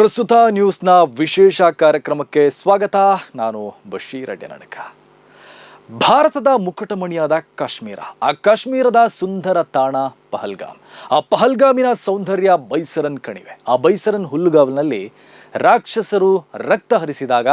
ಪ್ರಸ್ತುತ ನ್ಯೂಸ್ನ ವಿಶೇಷ ಕಾರ್ಯಕ್ರಮಕ್ಕೆ ಸ್ವಾಗತ. ನಾನು ಬಶೀರ್ ನಡಕ ಭಾರತದ ಮುಕುಟಮಣಿಯಾದ ಕಾಶ್ಮೀರ. ಆ ಕಾಶ್ಮೀರದ ಸುಂದರ ತಾಣ ಪಹಲ್ಗಾಮ್. ಆ ಪಹಲ್ಗಾಮಿನ ಸೌಂದರ್ಯ ಬೈಸರನ್ ಕಣಿವೆ. ಆ ಬೈಸರನ್ ಹುಲ್ಲುಗಾವಲಿನಲ್ಲಿ ರಾಕ್ಷಸರು ರಕ್ತ ಹರಿಸಿದಾಗ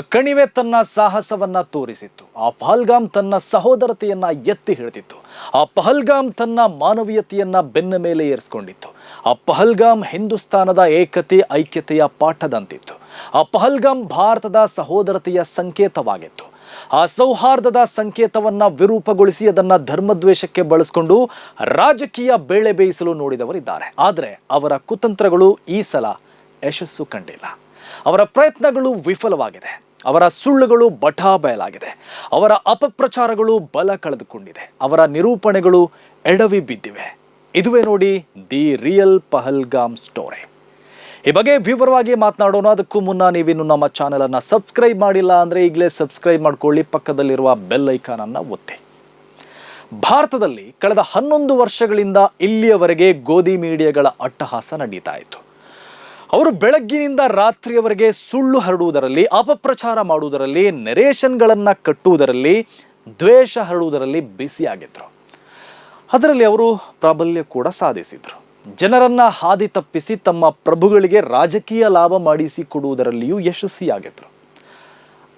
ಕಣಿವೆ ತನ್ನ ಸಾಹಸವನ್ನ ತೋರಿಸಿತ್ತು. ಆ ಪಹಲ್ಗಾಮ್ ತನ್ನ ಸಹೋದರತೆಯನ್ನ ಎತ್ತಿ ಹಿಡಿದಿತ್ತು. ಆ ಪಹಲ್ಗಾಮ್ ತನ್ನ ಮಾನವೀಯತೆಯನ್ನ ಬೆನ್ನ ಮೇಲೆ ಏರಿಸಿಕೊಂಡಿತ್ತು. ಆ ಪಹಲ್ಗಾಮ್ ಹಿಂದೂಸ್ತಾನದ ಏಕತೆ, ಐಕ್ಯತೆಯ ಪಾಠದಂತಿತ್ತು. ಆ ಪಹಲ್ಗಾಮ್ ಭಾರತದ ಸಹೋದರತೆಯ ಸಂಕೇತವಾಗಿತ್ತು. ಆ ಸೌಹಾರ್ದದ ಸಂಕೇತವನ್ನ ವಿರೂಪಗೊಳಿಸಿ ಅದನ್ನ ಧರ್ಮದ್ವೇಷಕ್ಕೆ ಬಳಸಿಕೊಂಡು ರಾಜಕೀಯ ಬೇಳೆ ಬೇಯಿಸಲು ನೋಡಿದವರಿದ್ದಾರೆ. ಆದರೆ ಅವರ ಕುತಂತ್ರಗಳು ಈ ಸಲ ಯಶಸ್ಸು ಕಂಡಿಲ್ಲ. ಅವರ ಪ್ರಯತ್ನಗಳು ವಿಫಲವಾಗಿದೆ. ಅವರ ಸುಳ್ಳುಗಳು ಬಠಾ ಬಯಲಾಗಿದೆ. ಅವರ ಅಪಪ್ರಚಾರಗಳು ಬಲ ಕಳೆದುಕೊಂಡಿದೆ. ಅವರ ನಿರೂಪಣೆಗಳು ಎಡವಿ ಬಿದ್ದಿವೆ. ಇದುವೇ ನೋಡಿ ದಿ ರಿಯಲ್ ಪಹಲ್ಗಾಮ್ ಸ್ಟೋರಿ. ಈ ಬಗ್ಗೆ ವಿವರವಾಗಿ ಮಾತನಾಡೋಣ. ಅದಕ್ಕೂ ಮುನ್ನ ನೀವಿನ್ನು ನಮ್ಮ ಚಾನೆಲನ್ನು ಸಬ್ಸ್ಕ್ರೈಬ್ ಮಾಡಿಲ್ಲ ಅಂದರೆ ಈಗಲೇ ಸಬ್ಸ್ಕ್ರೈಬ್ ಮಾಡ್ಕೊಳ್ಳಿ. ಪಕ್ಕದಲ್ಲಿರುವ ಬೆಲ್ ಐಕಾನನ್ನು ಒತ್ತಿ. ಭಾರತದಲ್ಲಿ ಕಳೆದ ಹನ್ನೊಂದು ವರ್ಷಗಳಿಂದ ಇಲ್ಲಿಯವರೆಗೆ ಗೋಧಿ ಮೀಡಿಯಾಗಳ ಅಟ್ಟಹಾಸ ನಡೀತಾ ಇತ್ತು. ಅವರು ಬೆಳಗ್ಗಿನಿಂದ ರಾತ್ರಿಯವರೆಗೆ ಸುಳ್ಳು ಹರಡುವುದರಲ್ಲಿ, ಅಪಪ್ರಚಾರ ಮಾಡುವುದರಲ್ಲಿ ನೆರೇಷನ್ಗಳನ್ನು ಕಟ್ಟುವುದರಲ್ಲಿ, ದ್ವೇಷ ಹರಡುವುದರಲ್ಲಿ ಬಿಸಿಯಾಗಿದ್ದರು ಅದರಲ್ಲಿ ಅವರು ಪ್ರಾಬಲ್ಯ ಕೂಡ ಸಾಧಿಸಿದರು. ಜನರನ್ನ ಹಾದಿ ತಪ್ಪಿಸಿ ತಮ್ಮ ಪ್ರಭುಗಳಿಗೆ ರಾಜಕೀಯ ಲಾಭ ಮಾಡಿಸಿಕೊಡುವುದರಲ್ಲಿಯೂ ಯಶಸ್ವಿಯಾಗಿದ್ದರು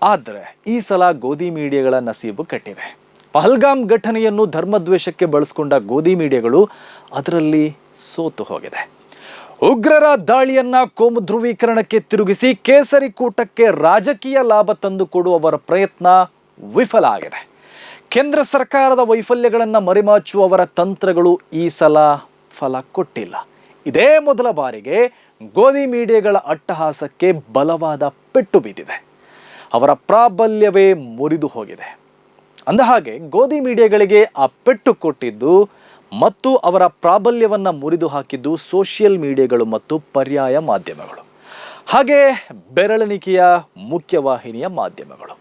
ಆದರೆ ಈ ಸಲ ಗೋಧಿ ಮೀಡಿಯಾಗಳ ನಸೀಬು ಕಟ್ಟಿದೆ. ಪಹಲ್ಗಾಮ್ ಘಟನೆಯನ್ನು ಧರ್ಮದ್ವೇಷಕ್ಕೆ ಬಳಸ್ಕೊಂಡ ಗೋಧಿ ಮೀಡಿಯಾಗಳು ಅದರಲ್ಲಿ ಸೋತು ಹೋಗಿದೆ. ಉಗ್ರರ ದಾಳಿಯನ್ನ ಕೋಮು ಧ್ರುವೀಕರಣಕ್ಕೆ ತಿರುಗಿಸಿ ಕೇಸರಿ ಕೂಟಕ್ಕೆ ರಾಜಕೀಯ ಲಾಭ ತಂದುಕೊಡುವವರ ಪ್ರಯತ್ನ ವಿಫಲ ಆಗಿದೆ. ಕೇಂದ್ರ ಸರ್ಕಾರದ ವೈಫಲ್ಯಗಳನ್ನು ಮರಿಮಾಚುವವರ ತಂತ್ರಗಳು ಈ ಸಲ ಫಲ ಕೊಟ್ಟಿಲ್ಲ. ಇದೇ ಮೊದಲ ಬಾರಿಗೆ ಗೋಧಿ ಮೀಡಿಯಾಗಳ ಅಟ್ಟಹಾಸಕ್ಕೆ ಬಲವಾದ ಪೆಟ್ಟು ಬಿದ್ದಿದೆ. ಅವರ ಪ್ರಾಬಲ್ಯವೇ ಮುರಿದು ಹೋಗಿದೆ. ಅಂದಹಾಗೆ ಗೋಧಿ ಮೀಡಿಯಾಗಳಿಗೆ ಆ ಪೆಟ್ಟು ಕೊಟ್ಟಿದ್ದು ಮತ್ತು ಅವರ ಪ್ರಾಬಲ್ಯವನ್ನ ಮುರಿದು ಹಾಕಿದ್ದು ಸೋಷಿಯಲ್ ಮೀಡಿಯಾಗಳು ಮತ್ತು ಪರ್ಯಾಯ ಮಾಧ್ಯಮಗಳು. ಹಾಗೆ ಬೆರಳೆಣಿಕೆಯ ಮುಖ್ಯವಾಹಿನಿಯ ಮಾಧ್ಯಮಗಳು.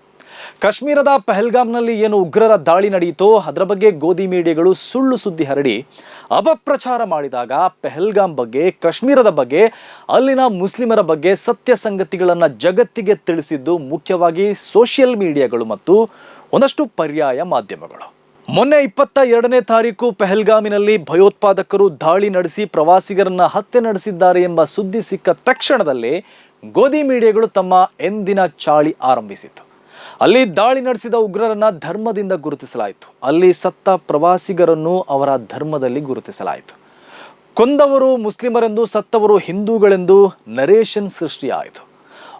ಕಾಶ್ಮೀರದ ಪೆಹಲ್ಗಾಮ್ನಲ್ಲಿ ಏನು ಉಗ್ರರ ದಾಳಿ ನಡೆಯಿತೋ ಅದರ ಬಗ್ಗೆ ಗೋಧಿ ಮೀಡಿಯಾಗಳು ಸುಳ್ಳು ಸುದ್ದಿ ಹರಡಿ, ಅಪಪ್ರಚಾರ ಮಾಡಿದಾಗ ಪೆಹಲ್ಗಾಮ್ ಬಗ್ಗೆ, ಕಾಶ್ಮೀರದ ಬಗ್ಗೆ, ಅಲ್ಲಿನ ಮುಸ್ಲಿಮರ ಬಗ್ಗೆ ಸತ್ಯ ಸಂಗತಿಗಳನ್ನು ಜಗತ್ತಿಗೆ ತಿಳಿಸಿದ್ದು ಮುಖ್ಯವಾಗಿ ಸೋಷಿಯಲ್ ಮೀಡಿಯಾಗಳು ಮತ್ತು ಒಂದಷ್ಟು ಪರ್ಯಾಯ ಮಾಧ್ಯಮಗಳು. ಮೊನ್ನೆ ಇಪ್ಪತ್ತ ಎರಡನೇ ತಾರೀಕು ಪೆಹಲ್ಗಾಮಿನಲ್ಲಿ ಭಯೋತ್ಪಾದಕರು ದಾಳಿ ನಡೆಸಿ ಪ್ರವಾಸಿಗರನ್ನ ಹತ್ಯೆ ನಡೆಸಿದ್ದಾರೆ ಎಂಬ ಸುದ್ದಿ ಸಿಕ್ಕ ತಕ್ಷಣದಲ್ಲಿ ಗೋಧಿ ಮೀಡಿಯಾಗಳು ತಮ್ಮ ಎಂದಿನ ಚಾಳಿ ಆರಂಭಿಸಿತು ಅಲ್ಲಿ ದಾಳಿ ನಡೆಸಿದ ಉಗ್ರರನ್ನ ಧರ್ಮದಿಂದ ಗುರುತಿಸಲಾಯಿತು. ಅಲ್ಲಿ ಸತ್ತ ಪ್ರವಾಸಿಗರನ್ನು ಅವರ ಧರ್ಮದಲ್ಲಿ ಗುರುತಿಸಲಾಯಿತು. ಕೊಂದವರು ಮುಸ್ಲಿಮರೆಂದು, ಸತ್ತವರು ಹಿಂದೂಗಳೆಂದು ನರೇಷನ್ ಸೃಷ್ಟಿಯಾಯಿತು.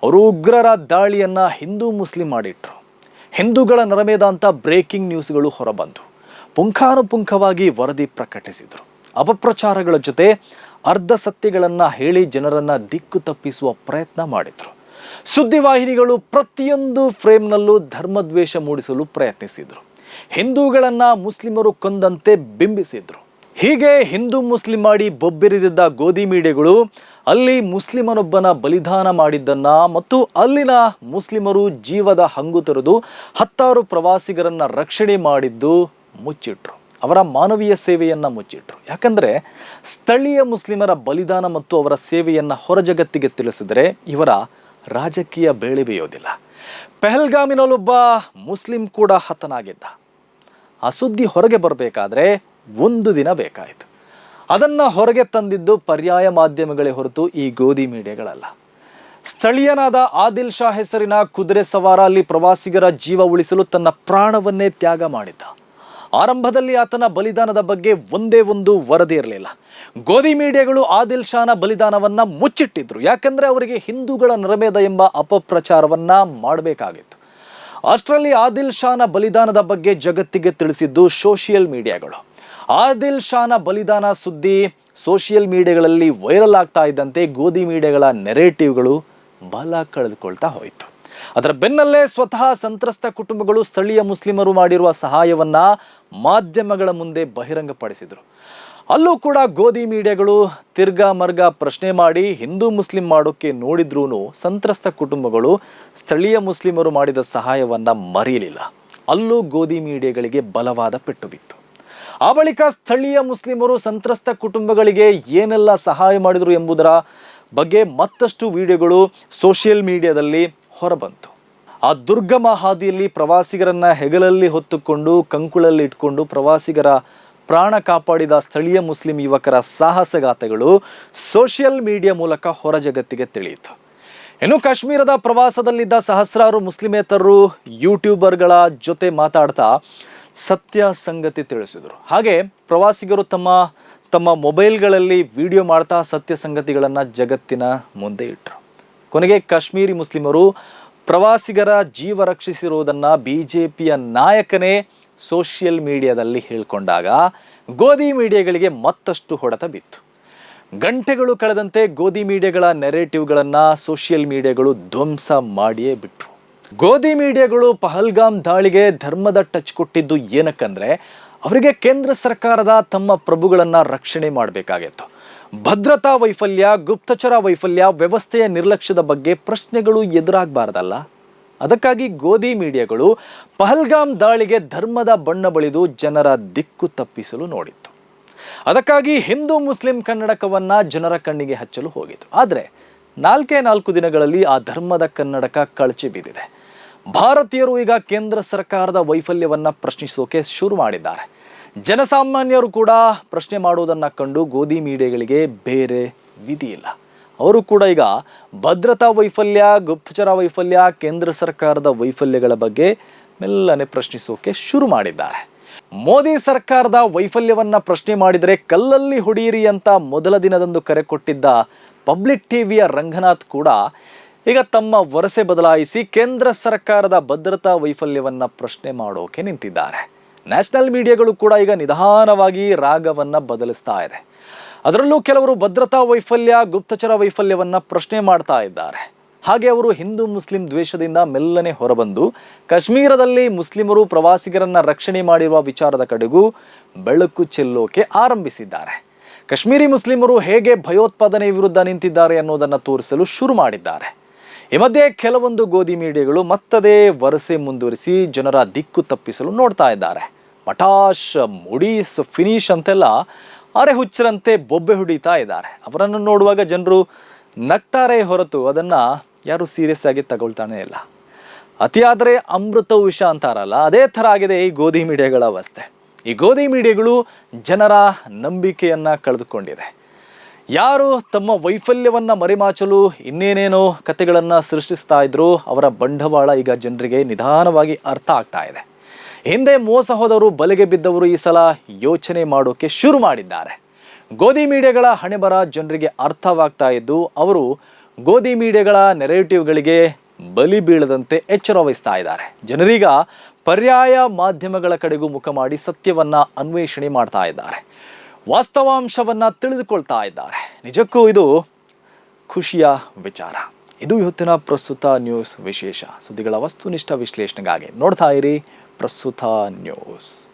ಅವರು ಉಗ್ರರ ದಾಳಿಯನ್ನ ಹಿಂದೂ ಮುಸ್ಲಿಂ ಮಾಡಿಟ್ರು. ಹಿಂದೂಗಳ ನರಮೇಧ ಅಂತ ಬ್ರೇಕಿಂಗ್ ನ್ಯೂಸ್ಗಳು ಹೊರಬಂದು ಪುಂಖಾನುಪುಂಖವಾಗಿ ವರದಿ ಪ್ರಕಟಿಸಿದರು. ಅಪಪ್ರಚಾರಗಳ ಜೊತೆ ಅರ್ಧ ಸತ್ಯಗಳನ್ನು ಹೇಳಿ ಜನರನ್ನು ದಿಕ್ಕು ತಪ್ಪಿಸುವ ಪ್ರಯತ್ನ ಮಾಡಿದರು. ಸುದ್ದಿವಾಹಿನಿಗಳು ಪ್ರತಿಯೊಂದು ಫ್ರೇಮ್ನಲ್ಲೂ ಧರ್ಮದ್ವೇಷ ಮೂಡಿಸಲು ಪ್ರಯತ್ನಿಸಿದರು. ಹಿಂದೂಗಳನ್ನು ಮುಸ್ಲಿಮರು ಕೊಂದಂತೆ ಬಿಂಬಿಸಿದರು. ಹೀಗೆ ಹಿಂದೂ ಮುಸ್ಲಿಂ ಮಾಡಿ ಬೊಬ್ಬಿರಿದಿದ್ದ ಗೋಧಿ ಮೀಡಿಯಾಗಳು ಅಲ್ಲಿ ಮುಸ್ಲಿಮನೊಬ್ಬನ ಬಲಿದಾನ ಮಾಡಿದ್ದನ್ನ ಮತ್ತು ಅಲ್ಲಿನ ಮುಸ್ಲಿಮರು ಜೀವದ ಹಂಗು ತೊರೆದು ಹತ್ತಾರು ಪ್ರವಾಸಿಗರನ್ನ ರಕ್ಷಣೆ ಮಾಡಿದ್ದು ಮುಚ್ಚಿಟ್ರು. ಅವರ ಮಾನವೀಯ ಸೇವೆಯನ್ನ ಮುಚ್ಚಿಟ್ರು. ಯಾಕಂದ್ರೆ ಸ್ಥಳೀಯ ಮುಸ್ಲಿಮರ ಬಲಿದಾನ ಮತ್ತು ಅವರ ಸೇವೆಯನ್ನ ಹೊರಜಗತ್ತಿಗೆ ತಿಳಿಸಿದರೆ ಇವರ ರಾಜಕೀಯ ಬೇಳೆ ಬೇಯೋದಿಲ್ಲ ಪೆಹಲ್ಗಾಮಿನಲ್ಲೊಬ್ಬ ಮುಸ್ಲಿಂ ಕೂಡ ಹತನಾಗಿದ್ದ. ಆ ಸುದ್ದಿ ಹೊರಗೆ ಬರಬೇಕಾದ್ರೆ ಒಂದು ದಿನ ಬೇಕಾಯಿತು. ಅದನ್ನು ಹೊರಗೆ ತಂದಿದ್ದು ಪರ್ಯಾಯ ಮಾಧ್ಯಮಗಳೇ ಹೊರತು ಈ ಗೋಧಿ ಮೀಡಿಯಾಗಳಲ್ಲ. ಸ್ಥಳೀಯನಾದ ಆದಿಲ್ ಶಾ ಹೆಸರಿನ ಕುದುರೆ ಸವಾರ ಅಲ್ಲಿ ಪ್ರವಾಸಿಗರ ಜೀವ ಉಳಿಸಲು ತನ್ನ ಪ್ರಾಣವನ್ನೇ ತ್ಯಾಗ ಮಾಡಿದ್ದ. ಆರಂಭದಲ್ಲಿ ಆತನ ಬಲಿದಾನದ ಬಗ್ಗೆ ಒಂದೇ ಒಂದು ವರದಿ ಇರಲಿಲ್ಲ. ಗೋಧಿ ಮೀಡಿಯಾಗಳು ಆದಿಲ್ ಶಾನ ಬಲಿದಾನವನ್ನ ಮುಚ್ಚಿಟ್ಟಿದ್ರು. ಯಾಕಂದ್ರೆ ಅವರಿಗೆ ಹಿಂದೂಗಳ ನರಮೇಧ ಎಂಬ ಅಪಪ್ರಚಾರವನ್ನ ಮಾಡಬೇಕಾಗಿತ್ತು. ಅಷ್ಟರಲ್ಲಿ ಆದಿಲ್ ಶಾನ ಬಲಿದಾನದ ಬಗ್ಗೆ ಜಗತ್ತಿಗೆ ತಿಳಿಸಿದ್ದು ಸೋಷಿಯಲ್ ಮೀಡಿಯಾಗಳು. ಆದಿಲ್ ಶಾನ ಬಲಿದಾನ ಸುದ್ದಿ ಸೋಷಿಯಲ್ ಮೀಡಿಯಾಗಳಲ್ಲಿ ವೈರಲ್ ಆಗ್ತಾ ಇದ್ದಂತೆ ಗೋಧಿ ಮೀಡಿಯಾಗಳ ನೆರೇಟಿವ್ಗಳು ಬಲ ಕಳೆದುಕೊಳ್ತಾ ಹೋಯಿತು. ಅದರ ಬೆನ್ನಲ್ಲೇ ಸ್ವತಃ ಸಂತ್ರಸ್ತ ಕುಟುಂಬಗಳು ಸ್ಥಳೀಯ ಮುಸ್ಲಿಮರು ಮಾಡಿರುವ ಸಹಾಯವನ್ನ ಮಾಧ್ಯಮಗಳ ಮುಂದೆ ಬಹಿರಂಗಪಡಿಸಿದರು. ಅಲ್ಲೂ ಕೂಡ ಗೋಧಿ ಮೀಡಿಯಾಗಳು ತಿರ್ಗಾ ಮರ್ಗ ಪ್ರಶ್ನೆ ಮಾಡಿ ಹಿಂದೂ ಮುಸ್ಲಿಂ ಮಾಡೋಕ್ಕೆ ನೋಡಿದ್ರೂ ಸಂತ್ರಸ್ತ ಕುಟುಂಬಗಳು ಸ್ಥಳೀಯ ಮುಸ್ಲಿಮರು ಮಾಡಿದ ಸಹಾಯವನ್ನು ಮರೆಯಲಿಲ್ಲ. ಅಲ್ಲೂ ಗೋಧಿ ಮೀಡಿಯಾಗಳಿಗೆ ಬಲವಾದ ಪೆಟ್ಟು ಬಿತ್ತು. ಆ ಬಳಿಕ ಸ್ಥಳೀಯ ಮುಸ್ಲಿಮರು ಸಂತ್ರಸ್ತ ಕುಟುಂಬಗಳಿಗೆ ಏನೆಲ್ಲ ಸಹಾಯ ಮಾಡಿದರು ಎಂಬುದರ ಬಗ್ಗೆ ಮತ್ತಷ್ಟು ವಿಡಿಯೋಗಳು ಸೋಷಿಯಲ್ ಮೀಡಿಯಾದಲ್ಲಿ ಹೊರಬಂತು. ಆ ದುರ್ಗಮ ಹಾದಿಯಲ್ಲಿ ಪ್ರವಾಸಿಗರನ್ನ ಹೆಗಲಲ್ಲಿ ಹೊತ್ತುಕೊಂಡು, ಕಂಕುಳಲ್ಲಿ ಇಟ್ಕೊಂಡು ಪ್ರವಾಸಿಗರ ಪ್ರಾಣ ಕಾಪಾಡಿದ ಸ್ಥಳೀಯ ಮುಸ್ಲಿಂ ಯುವಕರ ಸಾಹಸಗಾಥೆಗಳು ಸೋಷಿಯಲ್ ಮೀಡಿಯಾ ಮೂಲಕ ಹೊರ ಜಗತ್ತಿಗೆ ತಿಳಿಯಿತು. ಇನ್ನು ಕಾಶ್ಮೀರದ ಪ್ರವಾಸದಲ್ಲಿದ್ದ ಸಹಸ್ರಾರು ಮುಸ್ಲಿಮೇತರರು ಯೂಟ್ಯೂಬರ್ಗಳ ಜೊತೆ ಮಾತಾಡ್ತಾ ಸತ್ಯ ಸಂಗತಿ ತಿಳಿಸಿದರು. ಹಾಗೆ ಪ್ರವಾಸಿಗರು ತಮ್ಮ ತಮ್ಮ ಮೊಬೈಲ್ಗಳಲ್ಲಿ ವಿಡಿಯೋ ಮಾಡ್ತಾ ಸತ್ಯ ಸಂಗತಿಗಳನ್ನು ಜಗತ್ತಿನ ಮುಂದೆ ಇಟ್ಟರು ಕೊನೆಗೆ ಕಾಶ್ಮೀರಿ ಮುಸ್ಲಿಮರು ಪ್ರವಾಸಿಗರ ಜೀವ ರಕ್ಷಿಸಿರುವುದನ್ನು ಬಿ ಜೆ ಪಿಯ ನಾಯಕನೇ ಸೋಷಿಯಲ್ ಮೀಡಿಯಾದಲ್ಲಿ ಹೇಳ್ಕೊಂಡಾಗ ಗೋಧಿ ಮೀಡಿಯಾಗಳಿಗೆ ಮತ್ತಷ್ಟು ಹೊಡೆತ ಬಿತ್ತು. ಗಂಟೆಗಳು ಕಳೆದಂತೆ ಗೋಧಿ ಮೀಡಿಯಾಗಳ ನೆರೇಟಿವ್ಗಳನ್ನು ಸೋಷಿಯಲ್ ಮೀಡಿಯಾಗಳು ಧ್ವಂಸ ಮಾಡಿಯೇ ಬಿಟ್ರು. ಗೋಧಿ ಮೀಡಿಯಾಗಳು ಪಹಲ್ಗಾಮ್ ದಾಳಿಗೆ ಧರ್ಮದ ಟಚ್ ಕೊಟ್ಟಿದ್ದು ಏನಕ್ಕಂದ್ರೆ, ಅವರಿಗೆ ಕೇಂದ್ರ ಸರ್ಕಾರದ ತಮ್ಮ ಪ್ರಭುಗಳನ್ನ ರಕ್ಷಣೆ ಮಾಡಬೇಕಾಗಿತ್ತು. ಭದ್ರತಾ ವೈಫಲ್ಯ, ಗುಪ್ತಚರ ವೈಫಲ್ಯ, ವ್ಯವಸ್ಥೆಯ ನಿರ್ಲಕ್ಷ್ಯದ ಬಗ್ಗೆ ಪ್ರಶ್ನೆಗಳು ಎದುರಾಗಬಾರ್ದಲ್ಲ? ಅದಕ್ಕಾಗಿ ಗೋಧಿ ಮೀಡಿಯಾಗಳು ಪಹಲ್ಗಾಮ್ ದಾಳಿಗೆ ಧರ್ಮದ ಬಣ್ಣ ಬಳಿದು ಜನರ ದಿಕ್ಕು ತಪ್ಪಿಸಲು ನೋಡಿತ್ತು. ಅದಕ್ಕಾಗಿ ಹಿಂದೂ ಮುಸ್ಲಿಂ ಕನ್ನಡಕವನ್ನ ಜನರ ಕಣ್ಣಿಗೆ ಹಚ್ಚಲು ಹೋಗಿತ್ತು. ಆದರೆ ನಾಲ್ಕೇ ನಾಲ್ಕು ದಿನಗಳಲ್ಲಿ ಆ ಧರ್ಮದ ಕನ್ನಡಕ ಕಳಚಿ ಬಿದ್ದಿದೆ. ಭಾರತೀಯರು ಈಗ ಕೇಂದ್ರ ಸರ್ಕಾರದ ವೈಫಲ್ಯವನ್ನ ಪ್ರಶ್ನಿಸೋಕೆ ಶುರು ಮಾಡಿದ್ದಾರೆ. ಜನಸಾಮಾನ್ಯರು ಕೂಡ ಪ್ರಶ್ನೆ ಮಾಡುವುದನ್ನು ಕಂಡು ಗೋಧಿ ಮೀಡಿಯಾಗಳಿಗೆ ಬೇರೆ ವಿಧಿ ಇಲ್ಲ. ಅವರು ಕೂಡ ಈಗ ಭದ್ರತಾ ವೈಫಲ್ಯ, ಗುಪ್ತಚರ ವೈಫಲ್ಯ, ಕೇಂದ್ರ ಸರ್ಕಾರದ ವೈಫಲ್ಯಗಳ ಬಗ್ಗೆ ಮೆಲ್ಲನೆ ಪ್ರಶ್ನಿಸೋಕೆ ಶುರು ಮಾಡಿದ್ದಾರೆ. ಮೋದಿ ಸರ್ಕಾರದ ವೈಫಲ್ಯವನ್ನ ಪ್ರಶ್ನೆ ಮಾಡಿದರೆ ಕಲ್ಲಲ್ಲಿ ಹೊಡೆಯಿರಿ ಅಂತ ಮೊದಲ ದಿನದಂದು ಕರೆ ಕೊಟ್ಟಿದ್ದ ಪಬ್ಲಿಕ್ ಟಿವಿಯ ರಂಗನಾಥ್ ಕೂಡ ಈಗ ತಮ್ಮ ವರಸೆ ಬದಲಾಯಿಸಿ ಕೇಂದ್ರ ಸರ್ಕಾರದ ಭದ್ರತಾ ವೈಫಲ್ಯವನ್ನ ಪ್ರಶ್ನೆ ಮಾಡೋಕೆ ನಿಂತಿದ್ದಾರೆ. ನ್ಯಾಷನಲ್ ಮೀಡಿಯಾಗಳು ಕೂಡ ಈಗ ನಿಧಾನವಾಗಿ ರಾಗವನ್ನು ಬದಲಿಸ್ತಾ ಇದೆ. ಅದರಲ್ಲೂ ಕೆಲವರು ಭದ್ರತಾ ವೈಫಲ್ಯ, ಗುಪ್ತಚರ ವೈಫಲ್ಯವನ್ನ ಪ್ರಶ್ನೆ ಮಾಡ್ತಾ ಇದ್ದಾರೆ. ಹಾಗೆ ಅವರು ಹಿಂದೂ ಮುಸ್ಲಿಂ ದ್ವೇಷದಿಂದ ಮೆಲ್ಲನೆ ಹೊರಬಂದು, ಕಾಶ್ಮೀರದಲ್ಲಿ ಮುಸ್ಲಿಮರು ಪ್ರವಾಸಿಗರನ್ನ ರಕ್ಷಣೆ ಮಾಡಿರುವ ವಿಚಾರದ ಕಡೆಗೂ ಬೆಳಕು ಚೆಲ್ಲೋಕೆ ಆರಂಭಿಸಿದ್ದಾರೆ. ಕಾಶ್ಮೀರಿ ಮುಸ್ಲಿಮರು ಹೇಗೆ ಭಯೋತ್ಪಾದನೆ ವಿರುದ್ಧ ನಿಂತಿದ್ದಾರೆ ಅನ್ನೋದನ್ನು ತೋರಿಸಲು ಶುರು ಮಾಡಿದ್ದಾರೆ. ಈ ಮಧ್ಯೆ ಕೆಲವೊಂದು ಗೋಧಿ ಮೀಡಿಯಾಗಳು ಮತ್ತದೇ ವರಸೆ ಮುಂದುವರಿಸಿ ಜನರ ದಿಕ್ಕು ತಪ್ಪಿಸಲು ನೋಡ್ತಾ ಇದ್ದಾರೆ. ಮಟಾಶ್, ಮುಡೀಸ್, ಫಿನಿಶ್ ಅಂತೆಲ್ಲ ಅರೆ ಹುಚ್ಚರಂತೆ ಬೊಬ್ಬೆ ಹೊಡಿತಾ ಇದ್ದಾರೆ. ಅವರನ್ನು ನೋಡುವಾಗ ಜನರು ನಗ್ತಾರೆ ಹೊರತು ಅದನ್ನು ಯಾರು ಸೀರಿಯಸ್ ಆಗಿ ತಗೊಳ್ತಾನೆ ಇಲ್ಲ. ಅತಿಯಾದರೆ ಅಮೃತ ವಿಷ ಅಂತಾರಲ್ಲ, ಅದೇ ಥರ ಆಗಿದೆ ಈ ಗೋಧಿ ಮೀಡಿಯಾಗಳ ಅವಸ್ಥೆ. ಈ ಗೋಧಿ ಮೀಡಿಯಾಗಳು ಜನರ ನಂಬಿಕೆಯನ್ನು ಕಳೆದುಕೊಂಡಿದೆ. ಯಾರು ತಮ್ಮ ವೈಫಲ್ಯವನ್ನ ಮರೆಮಾಚಲು ಇನ್ನೇನೇನೋ ಕತೆಗಳನ್ನು ಸೃಷ್ಟಿಸ್ತಾ ಇದ್ರು ಅವರ ಬಂಡವಾಳ ಈಗ ಜನರಿಗೆ ನಿಧಾನವಾಗಿ ಅರ್ಥ ಆಗ್ತಾ ಇದೆ. ಹಿಂದೆ ಮೋಸ ಹೋದವರು ಬಲೆಗೆ ಬಿದ್ದವರು ಈ ಸಲ ಯೋಚನೆ ಮಾಡೋಕೆ ಶುರು ಮಾಡಿದ್ದಾರೆ. ಗೋಧಿ ಮೀಡಿಯಾಗಳ ಹಣೆಬರ ಜನರಿಗೆ ಅರ್ಥವಾಗ್ತಾ ಇದ್ದು, ಅವರು ಗೋಧಿ ಮೀಡಿಯಾಗಳ ನೆರೇಟಿವ್ಗಳಿಗೆ ಬಲಿ ಬೀಳದಂತೆ ಎಚ್ಚರ ವಹಿಸ್ತಾ ಇದ್ದಾರೆ. ಜನರೀಗ ಪರ್ಯಾಯ ಮಾಧ್ಯಮಗಳ ಕಡೆಗೂ ಮುಖ ಮಾಡಿ ಸತ್ಯವನ್ನ ಅನ್ವೇಷಣೆ ಮಾಡ್ತಾ ಇದ್ದಾರೆ. ವಾಸ್ತವಾಂಶವನ್ನ ತಿಳಿದುಕೊಳ್ತಾ ಇದ್ದಾರೆ. ನಿಜಕ್ಕೂ ಇದು ಖುಷಿಯ ವಿಚಾರ. ಇದು ಇವತ್ತಿನ ಪ್ರಸ್ತುತ ನ್ಯೂಸ್ ವಿಶೇಷ. ಸುದ್ದಿಗಳ ವಸ್ತುನಿಷ್ಠ ವಿಶ್ಲೇಷಣೆಗಾಗಿ ನೋಡ್ತಾ ಇರಿ ಪ್ರಸ್ತುತ ನ್ಯೂಸ್.